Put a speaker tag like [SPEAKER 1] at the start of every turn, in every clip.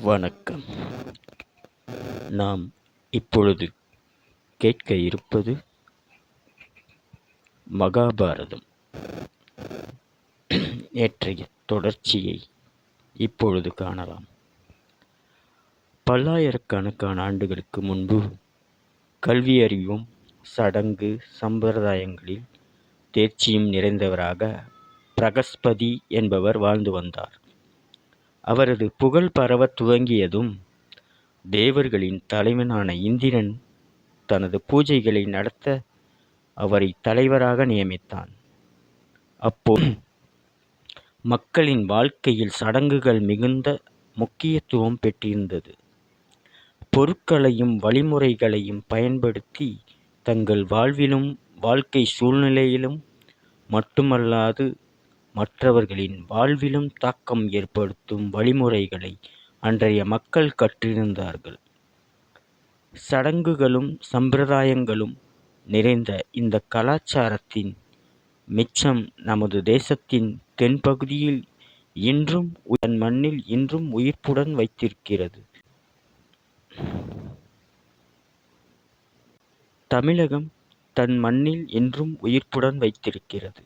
[SPEAKER 1] வணக்கம். நாம் இப்பொழுது கேட்க இருப்பது மகாபாரதம். நேற்றைய தொடர்ச்சியை இப்பொழுது காணலாம். பல்லாயிரக்கணக்கான ஆண்டுகளுக்கு முன்பு கல்வியறிவும் சடங்கு சம்பிரதாயங்களில் தேர்ச்சியும் நிறைந்தவராக பிரகஸ்பதி என்பவர் வாழ்ந்து வந்தார். அவரது புகழ் பரவத் துவங்கியதும் தேவர்களின் தலைவனான இந்திரன் தனது பூஜைகளை நடத்த அவரை தலைவராக நியமித்தான். அப்போது மக்களின் வாழ்க்கையில் சடங்குகள் மிகுந்த முக்கியத்துவம் பெற்றிருந்தது. பொருட்களையும் வழிமுறைகளையும் பயன்படுத்தி தங்கள் வாழ்விலும் வாழ்க்கை சூழ்நிலையிலும் மட்டுமல்லாது மற்றவர்களின் வாழ்விலும் தாக்கம் ஏற்படுத்தும் வழிமுறைகளை அன்றைய மக்கள் கற்றிருந்தார்கள். சடங்குகளும் சம்பிரதாயங்களும் நிறைந்த இந்த கலாச்சாரத்தின் மிச்சம் நமது தேசத்தின் தென்பகுதியில் இன்றும் தன் மண்ணில் இன்றும் உயிர்ப்புடன் வைத்திருக்கிறது. தமிழகம் தன் மண்ணில் இன்றும் உயிர்ப்புடன் வைத்திருக்கிறது.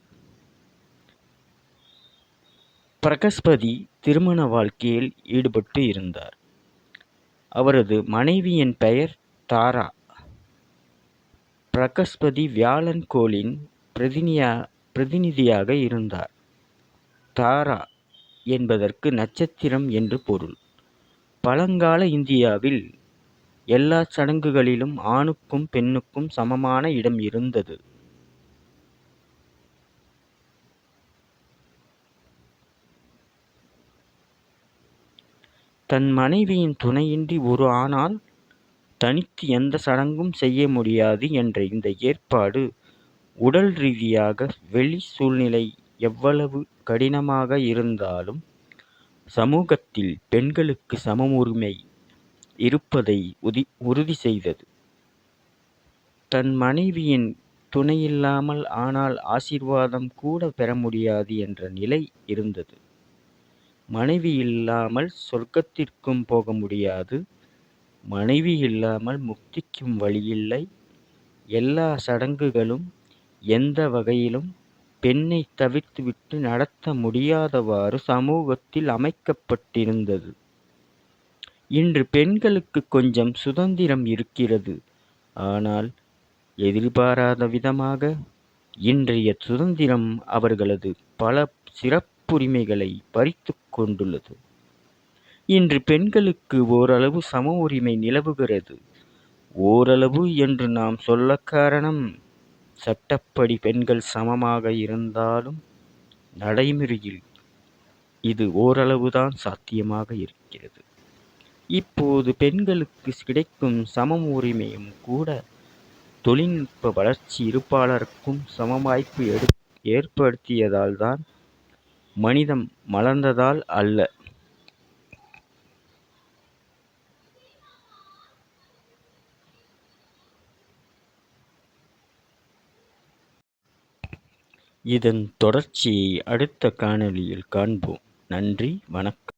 [SPEAKER 1] பிரகஸ்பதி திருமண வாழ்க்கையில் ஈடுபட்டு இருந்தார். அவரது மனைவியின் பெயர் தாரா. பிரகஸ்பதி வியாழன் கோளின் பிரதிநியா பிரதிநிதியாக இருந்தார். தாரா என்பதற்கு நட்சத்திரம் என்று பொருள். பழங்கால இந்தியாவில் எல்லா சடங்குகளிலும் ஆணுக்கும் பெண்ணுக்கும் சமமான இடம் இருந்தது. தன் மனைவியின் துணையின்றி ஒரு ஆணால் தனித்து எந்த சடங்கும் செய்ய முடியாது என்ற இந்த ஏற்பாடு உடல் ரீதியாக வெளி சூழ்நிலை எவ்வளவு கடினமாக இருந்தாலும் சமூகத்தில் பெண்களுக்கு சமம் உரிமை இருப்பதை உதி உறுதி செய்தது. தன் மனைவியின் துணையில்லாமல் ஆனால் ஆசீர்வாதம் கூட பெற முடியாது என்ற நிலை இருந்தது. மனைவி இல்லாமல் சொர்க்கத்திற்கும் போக முடியாது. மனைவி இல்லாமல் முக்திக்கும் வழியில்லை. எல்லா சடங்குகளும் எந்த வகையிலும் பெண்ணை தவிர்த்துவிட்டு நடத்த முடியாதவாறு சமூகத்தில் அமைக்கப்பட்டிருந்தது. இன்று பெண்களுக்கு கொஞ்சம் சுதந்திரம் இருக்கிறது. ஆனால் எதிர்பாராத விதமாக இன்றைய சுதந்திரம் அவர்களது பல சிறப்பு சிறப்புரிமைகளை பறித்து கொண்டுள்ளது. இன்று பெண்களுக்கு ஓரளவு சம உரிமை நிலவுகிறது. ஓரளவு என்று நாம் சொல்ல காரணம் சட்டப்படி பெண்கள் சமமாக இருந்தாலும் நடைமுறையில் இது ஓரளவுதான் சாத்தியமாக இருக்கிறது. இப்போது பெண்களுக்கு கிடைக்கும் சம உரிமையும் கூட தொழில்நுட்ப வளர்ச்சி இருப்பாளருக்கும் சம வாய்ப்பு எடு ஏற்படுத்தியதால் தான் மனிதம் மலர்ந்ததால் அல்ல. இதன் தொடர்ச்சியை அடுத்த காணொளியில் காண்போம். நன்றி வணக்கம்.